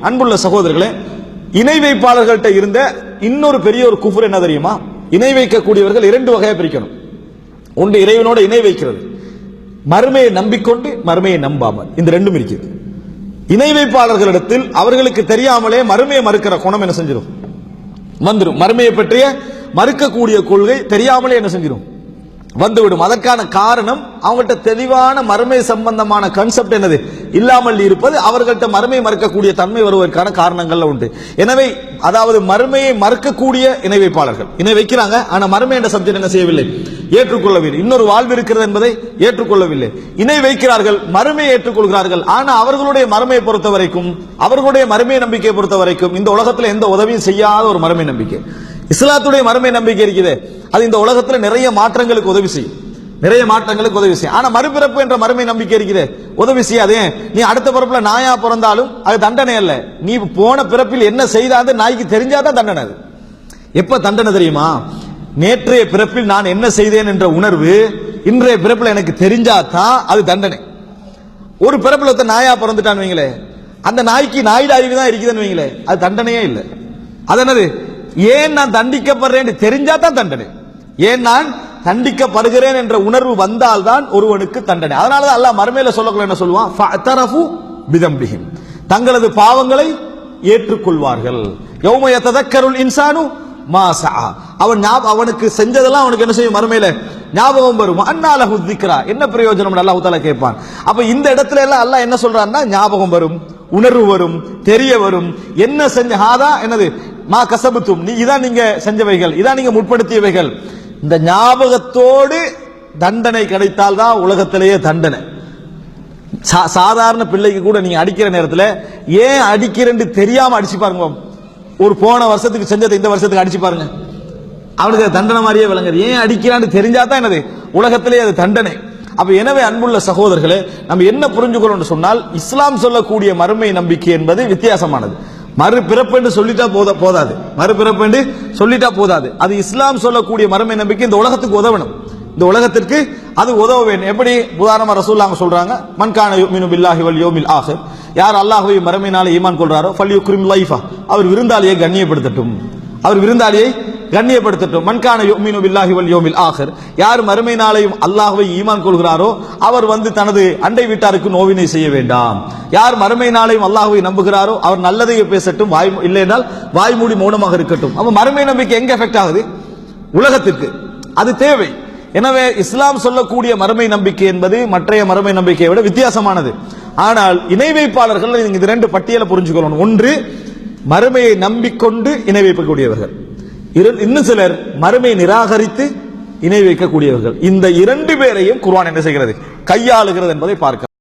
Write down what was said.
அன்புள்ள சகோதரர்களே இணை வைப்பாளர்கள்ட்ட இருந்த இன்னொரு பெரிய ஒரு குஃபர் என்ன தெரியுமா? இணை வைக்கக்கூடியவர்கள் இரண்டு வகையா பிரிக்கணும். ஒன்று இறைவனோட இணை வைக்கிறது. மறுமையை நம்பிக்கொண்டு மறுமையை நம்பாமல். இந்த ரெண்டும் இருக்கிறது இணை வைப்பாளர்களிடத்தில் அவர்களுக்கு தெரியாமலே மறுமையை மறுக்கிற குணம் என்ன செஞ்சிடும் வந்துடும் மறுமையை பற்றிய மறுக்கக்கூடிய கொள்கை தெரியாமலே என்ன செஞ்சிடும் வந்துவிடும். அதற்கான காரணம் அவங்கள்ட்ட தெளிவான மறுமை சம்பந்தமான கன்செப்ட் என்னது? இல்லாமல் இருப்பது அவர்கள்ட்ட மறுமை மறுக்கக்கூடிய தன்மை வருவதற்கான காரணங்கள்ல உண்டு. எனவே அதாவது மறுமையை மறுக்கக்கூடிய இணை வைப்பாளர்கள் இணை வைக்கிறாங்க ஆனா மறுமை என்ற சப்ஜெக்ட் என்ன செய்யவில்லை? ஏற்றுக்கொள்ளவில்லை. இன்னொரு வாழ்வு இருக்கிறது என்பதை ஏற்றுக்கொள்ளவில்லை. இணை வைக்கிறார்கள் மறுமையை ஏற்றுக்கொள்கிறார்கள். ஆனா அவர்களுடைய மறுமையை பொறுத்த வரைக்கும் அவர்களுடைய மறுமை நம்பிக்கையை பொறுத்த வரைக்கும் இந்த உலகத்தில் எந்த உதவியும் செய்யாத ஒரு மறுமை நம்பிக்கை. இஸ்லாத்துடைய மறுமை நம்பிக்கை இருக்குது. அது இந்த உலகத்தில் நிறைய மாற்றங்களுக்கு உதவி செய்யும். நிறைய மாற்றங்களுக்கு உதவி செய்யும். ஆனா மறுபிறப்பு என்ற மறுமை நம்பிக்கை இருக்குது. உதவி செய்யாதே. நீ அடுத்த பிறப்புல நாயா பிறந்தாலும் அது தண்டனை அல்ல. நீ போன பிறப்பில் என்ன செய்தாது நாய்க்கு தெரிஞ்சாதான் தண்டனை அது. எப்ப தண்டனை தெரியுமா? நேற்றைய பிறப்பில் நான் என்ன செய்தேன் என்ற உணர்வு இன்றைய பிறப்பில் எனக்கு தெரிஞ்சாதான் அது தண்டனை. ஒரு பிறப்பில் ஒருத்தன் நாயா பிறந்துட்டான்னு வைங்களே. அந்த நாய்க்கு நாயுட அறிவு தான் இருக்குதுன்னு வைங்களே. அது தண்டனையே இல்லை. அது என்னது? ஏன் நான் தண்டிக்கப்படுறேன் தெரிஞ்சா தான் தண்டனை. ஏன் நான் தண்டிக்கப்படுகிறேன் என்ற உணர்வு வந்தால்தான் ஒருவனுக்கு தண்டனை. அதனால தான் அல்லாஹ் மறுமையில சொல்லக்குள்ள என்ன சொல்லுவான்? தங்களது பாவங்களை ஏற்றுக்கொள்வார்கள். யௌம ததக்கருள் இன்சானு மா அவன் அவனுக்கு செஞ்சதெல்லாம் அவனுக்கு என்ன செய்யும் மறுமையில? ஞாபகம் வரும். அண்ணால திக்ரா என்ன பிரயோஜனம் அல்லாஹ் தஆலா கேட்பான். அப்ப இந்த இடத்துல எல்லாம் அல்லாஹ் என்ன சொல்றான்னா ஞாபகம் வரும் உணர்வு வரும் தெரிய வரும். என்ன செஞ்ச ஹாதா என்னது? மா கசபுத்தும். நீ இதான் நீங்க செஞ்சவைகள். இதான் நீங்க முற்படுத்தியவைகள். இந்த ஞாபகத்தோடு தண்டனை கிடைத்தால் தான் உலகத்திலேயே தண்டனை. சா- சாதாரண பிள்ளைக்கு கூட நீங்க அடிக்கிற நேரத்தில் ஏன் அடிக்கிறேன்னு தெரியாம அடிச்சு பாருங்க. ஒரு போன வருஷத்துக்கு செஞ்சதை இந்த வருஷத்துக்கு அடிச்சு பாருங்க. அவனுக்கு அது தண்டனை மாதிரியே விளங்குது. ஏன் அடிக்கிறான்னு தெரிஞ்சா தான் என்னது? உலகத்திலே அது தண்டனை. அப்ப எனவே அன்புள்ள சகோதரர்களே நம்ம என்ன புரிஞ்சுக்கிறோம் சொன்னால் இஸ்லாம் சொல்லக்கூடிய மறுமை நம்பிக்கை என்பது வித்தியாசமானது. மறுபிறப்பு என்று சொல்லிட்டா போத போதாது. மறுபிறப்பு என்று சொல்லிட்டா போதாது. அது இஸ்லாம் சொல்லக்கூடிய மறுமை நம்பிக்கை இந்த உலகத்துக்கு உதவணும். இந்த உலகத்திற்கு அது உதவ வேண்டும். எப்படி? உதாரணமா ரசூல்லாங்க சொல்றாங்க மன்கான யோமினு பில்லாஹி வல் யோமில் ஆஹிர். யார் அல்லாஹுவை மறுமையினால ஈமான் கொள்றாரோ ஃபல் யுக்ரிம் லைஃபா. அவர் விருந்தாளியை கண்ணியப்படுத்தட்டும். அவர் விருந்தாளியை கண்ணியப்படுத்தட்டும். மண்கான யோமீனு பில்லாஹி வல் யோமில் ஆகர் யார் மறுமை நாளையும் அல்லாஹுவை ஈமான் கொள்கிறாரோ அவர் வந்து தனது அண்டை வீட்டாருக்கு நோவினை செய்ய வேண்டாம். யார் மறுமை நாளையும் அல்லாஹுவை நம்புகிறாரோ அவர் நல்லதையே பேசட்டும். வாய் இல்லைனால் வாய்மூடி மௌனமாக இருக்கட்டும். அப்ப மறுமை நம்பிக்கை எங்க எஃபெக்ட் ஆகுது? உலகத்திற்கு. அது தேவை. எனவே இஸ்லாம் சொல்லக்கூடிய மறுமை நம்பிக்கை என்பது மற்றைய மறுமை நம்பிக்கையை விட வித்தியாசமானது. ஆனால் இணை வைப்பாளர்கள் இது ரெண்டு பட்டியலை புரிஞ்சுக்கொள்ளணும். ஒன்று மறுமையை நம்பிக்கொண்டு இணை வைக்கக்கூடியவர்கள் இன்னும் சிலர் மறுமையை நிராகரித்து இணை வைக்கக்கூடியவர்கள். இந்த இரண்டு பேரையும் குர்வான் என்ன செய்கிறது? கையாளுகிறது என்பதை பார்க்க